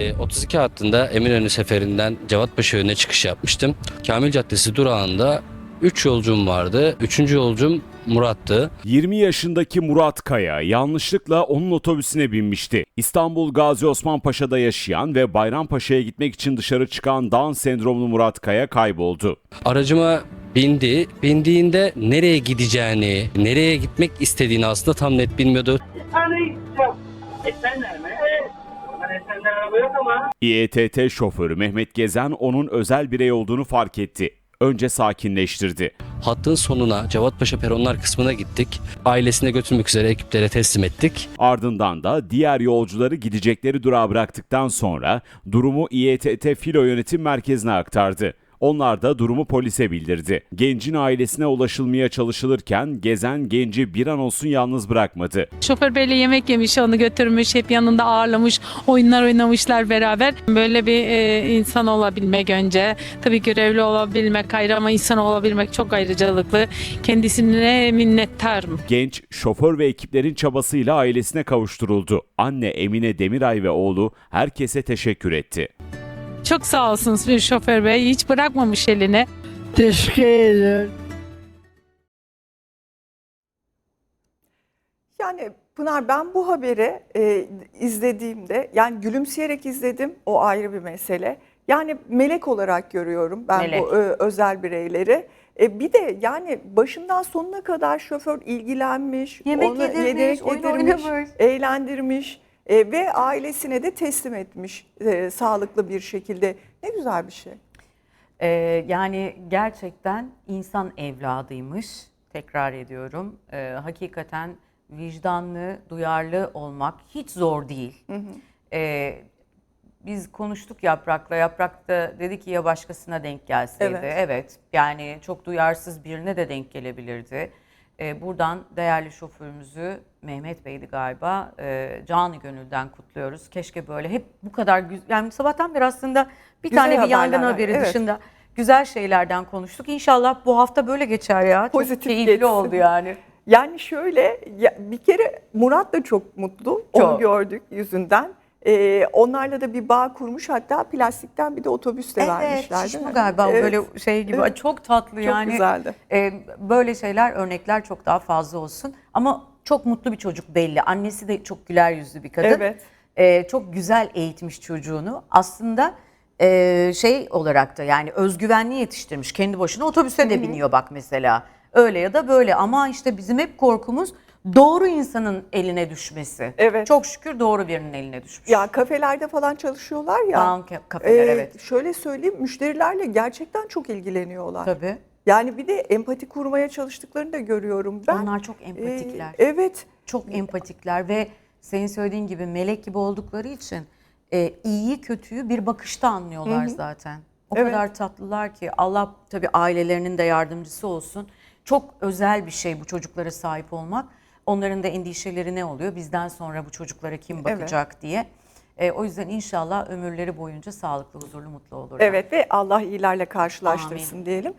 E, 32 hattında Eminönü seferinden Cevatpaşa yönüne çıkış yapmıştım. Kamil Caddesi durağında 3 yolcum vardı. 3. yolcum Murat'tı. 20 yaşındaki Murat Kaya yanlışlıkla onun otobüsüne binmişti. İstanbul Gazi Osman Paşa'da yaşayan ve Bayrampaşa'ya gitmek için dışarı çıkan Down sendromlu Murat Kaya kayboldu. Aracıma bindi. Bindiğinde nereye gideceğini, nereye gitmek istediğini aslında tam net bilmiyordu. Hani gideceğim. Esenler mi? Evet. Ben Esenler araba yok ama. İETT şoförü Mehmet Gezen onun özel birey olduğunu fark etti. Önce sakinleştirdi. Hattın sonuna Cevatpaşa peronlar kısmına gittik. Ailesine götürmek üzere ekiplere teslim ettik. Ardından da diğer yolcuları gidecekleri durağa bıraktıktan sonra durumu İETT Filo Yönetim Merkezi'ne aktardı. Onlar da durumu polise bildirdi. Gencin ailesine ulaşılmaya çalışılırken Gezen genci bir an olsun yalnız bırakmadı. Şoför beyle yemek yemiş, onu götürmüş, hep yanında ağırlamış, oyunlar oynamışlar beraber. Böyle bir e, insan olabilmek önce, tabii görevli olabilmek ayrı ama insan olabilmek çok ayrıcalıklı. Kendisine minnettarım. Genç, şoför ve ekiplerin çabasıyla ailesine kavuşturuldu. Anne Emine Demiray ve oğlu herkese teşekkür etti. Çok sağ olsun şoför bey, hiç bırakmamış elini. Teşekkür ederim. Yani Pınar ben bu haberi e, izlediğimde yani gülümseyerek izledim o ayrı bir mesele. Yani melek olarak görüyorum ben Melek. bu e, özel bireyleri. E, bir de yani başından sonuna kadar şoför ilgilenmiş, Yemek onu yedirmiş, yedirmek oyun yedirmiş, oynamış. eğlendirmiş e, ve ailesine de teslim etmiş e, sağlıklı bir şekilde. Ne güzel bir şey. Ee, yani gerçekten insan evladıymış. Tekrar ediyorum. Ee, hakikaten vicdanlı, duyarlı olmak hiç zor değil. Ee, biz konuştuk Yaprak'la. Yaprak da dedi ki ya başkasına denk gelseydi. Evet. Evet. Yani çok duyarsız birine de denk gelebilirdi. Ee, buradan değerli şoförümüzü Mehmet Bey'di galiba e, canı gönülden kutluyoruz. Keşke böyle hep bu kadar güzel. Yani sabahtan beri aslında bir Güzel tane bir yangın haberi evet. dışında güzel şeylerden konuştuk. İnşallah bu hafta böyle geçer ya. Çok Pozitif keyifli geçsin. oldu yani. Yani şöyle ya bir kere Murat da çok mutlu. Onu Çok. gördük yüzünden. Ee, onlarla da bir bağ kurmuş hatta plastikten bir de otobüs de vermişler değil mi? galiba Evet, böyle şey gibi Evet. çok tatlı Çok yani. güzeldi. E, böyle şeyler örnekler çok daha fazla olsun. Ama çok mutlu bir çocuk belli. Annesi de çok güler yüzlü bir kadın. Evet. E, çok güzel eğitmiş çocuğunu. Aslında e, şey olarak da yani özgüvenli yetiştirmiş. Kendi başına otobüse de biniyor bak mesela. Öyle ya da böyle ama işte bizim hep korkumuz doğru insanın eline düşmesi. Evet. Çok şükür doğru birinin eline düşmüş. Ya kafelerde falan çalışıyorlar ya. Down ka- kafeler, Ee, evet. Şöyle söyleyeyim müşterilerle gerçekten çok ilgileniyorlar. Tabii. Yani bir de empati kurmaya çalıştıklarını da görüyorum ben. Onlar çok empatikler. Ee, evet. Çok empatikler ve senin söylediğin gibi melek gibi oldukları için e, iyiyi kötüyü bir bakışta anlıyorlar zaten. O Evet. kadar tatlılar ki Allah tabii ailelerinin de yardımcısı olsun. Çok özel bir şey bu çocuklara sahip olmak. Onların da endişeleri ne oluyor? Bizden sonra bu çocuklara kim bakacak diye. E, o yüzden inşallah ömürleri boyunca sağlıklı, huzurlu, mutlu olurlar. Evet ve Allah iyilerle karşılaştırsın diyelim.